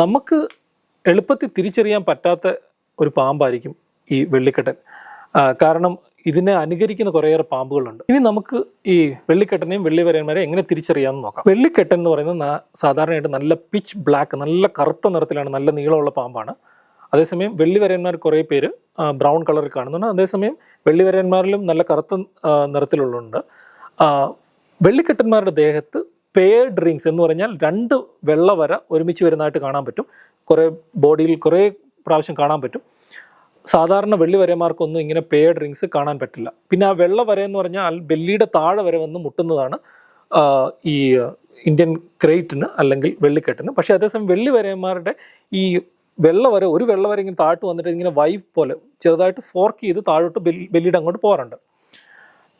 നമുക്ക് എളുപ്പത്തിൽ തിരിച്ചറിയാൻ പറ്റാത്ത ഒരു പാമ്പായിരിക്കും ഈ വെള്ളിക്കെട്ടൻ. കാരണം ഇതിനെ അനുകരിക്കുന്ന കുറേയേറെ പാമ്പുകളുണ്ട്. ഇനി നമുക്ക് ഈ വെള്ളിക്കെട്ടനെയും വെള്ളിവരന്മാരെ എങ്ങനെ തിരിച്ചറിയാമെന്ന് നോക്കാം. വെള്ളിക്കെട്ടൻ എന്ന് പറയുന്നത് സാധാരണയായിട്ട് നല്ല പിച്ച് ബ്ലാക്ക് നല്ല കറുത്ത നിറത്തിലാണ് നല്ല നീളമുള്ള പാമ്പാണ്. അതേസമയം വെള്ളിവരന്മാർ കുറേ പേര് ബ്രൗൺ കളറിൽ കാണുന്നുണ്ട്. അതേസമയം വെള്ളിവരന്മാരിലും നല്ല കറുത്ത നിറത്തിലുള്ളുണ്ട് വെള്ളിക്കെട്ടന്മാരുടെ ദേഹത്ത് പേഡ് ഡ്രിങ്ക്സ് എന്ന് പറഞ്ഞാൽ രണ്ട് വെള്ള വര ഒരുമിച്ച് വരുന്നതായിട്ട് കാണാൻ പറ്റും. കുറേ ബോഡിയിൽ കുറേ പ്രാവശ്യം കാണാൻ പറ്റും. സാധാരണ വെള്ളി വരമാർക്കൊന്നും ഇങ്ങനെ പേഡ് റിങ്സ് കാണാൻ പറ്റില്ല. പിന്നെ ആ വെള്ള വര എന്ന് പറഞ്ഞാൽ ബെല്ലിയുടെ താഴെ വരെ വന്ന് മുട്ടുന്നതാണ് ഈ ഇന്ത്യൻ ക്രേറ്റിന് അല്ലെങ്കിൽ വെള്ളിക്കെട്ടിന്. പക്ഷേ അതേസമയം വെള്ളി വരയന്മാരുടെ ഈ വെള്ള വര ഒരു വെള്ള വര ഇങ്ങനെ താഴ്ത്ത് വന്നിട്ട് ഇങ്ങനെ വൈഫ് പോലെ ചെറുതായിട്ട് ഫോർക്ക് ചെയ്ത് താഴോട്ട് ബെല്ലി ബെല്ലിയുടെ അങ്ങോട്ട് പോകാറുണ്ട്.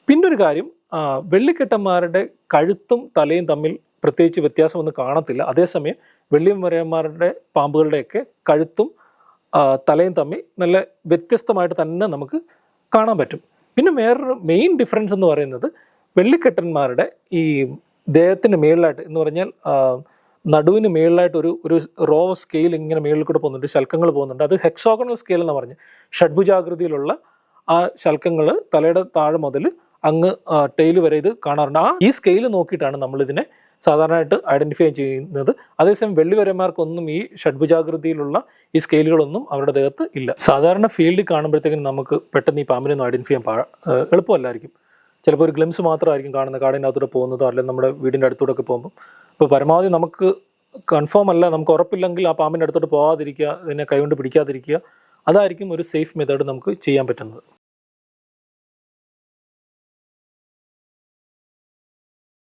പിന്നെ ഒരു കാര്യം വെള്ളിക്കെട്ടന്മാരുടെ കഴുത്തും തലയും തമ്മിൽ പ്രത്യേകിച്ച് വ്യത്യാസമൊന്നും കാണത്തില്ല. അതേസമയം വെള്ളിമരയന്മാരുടെ പാമ്പുകളുടെയൊക്കെ കഴുത്തും തലയും തമ്മിൽ നല്ല വ്യത്യസ്തമായിട്ട് തന്നെ നമുക്ക് കാണാൻ പറ്റും. പിന്നെ വേറൊരു മെയിൻ ഡിഫറൻസ് എന്ന് പറയുന്നത് വെള്ളിക്കെട്ടന്മാരുടെ ഈ ദേഹത്തിന് മേളിലായിട്ട് എന്ന് പറഞ്ഞാൽ നടുവിന് മേളിലായിട്ട് ഒരു ഒരു റോ സ്കെയിൽ ഇങ്ങനെ മേളിൽ കൂടെ പോകുന്നുണ്ട് ശൽക്കങ്ങൾ പോകുന്നുണ്ട്. അത് ഹെക്സോഗണൽ സ്കെയിൽ എന്ന് പറഞ്ഞ്. ഷഡ്ഭുജാകൃതിയിലുള്ള ആ ശൽക്കങ്ങൾ തലയുടെ താഴെ മുതൽ അങ്ങ് ടെയിൽ വരെ ഇത് കാണാറുണ്ട്. ആ ഈ സ്കെയിൽ നോക്കിയിട്ടാണ് നമ്മൾ ഇതിനെ സാധാരണയായിട്ട് ഐഡന്റിഫൈ ചെയ്യുന്നത്. അതേസമയം വെള്ളിവരന്മാർക്കൊന്നും ഈ ഷഡ്ഭുജാകൃതിയിലുള്ള ഈ സ്കെയിലുകളൊന്നും അവരുടെ ദേഹത്ത് ഇല്ല. സാധാരണ ഫീൽഡിൽ കാണുമ്പോഴത്തേക്കും നമുക്ക് പെട്ടെന്ന് ഈ പാമ്പിനെ ഒന്നും ഐഡന്റിഫൈ ചെയ്യാൻ എളുപ്പമല്ലായിരിക്കും. ചിലപ്പോൾ ഒരു ഗ്ലിംസ് മാത്രമായിരിക്കും കാണുന്നത് കാടിനകത്തൂടെ പോകുന്നതോ അല്ലെങ്കിൽ നമ്മുടെ വീടിന്റെ അടുത്തൂടെ ഒക്കെ പോകുമ്പോൾ ഇപ്പോൾ പരമാവധി നമുക്ക് കൺഫേം അല്ല നമുക്ക് ഉറപ്പില്ലെങ്കിൽ ആ പാമ്പിന്റെ അടുത്തോട്ട് പോകാതിരിക്കുക ഇതിനെ കൈകൊണ്ട് പിടിക്കാതിരിക്കുക അതായിരിക്കും ഒരു സേഫ് മെത്തേഡ് നമുക്ക് ചെയ്യാൻ പറ്റുന്നത്.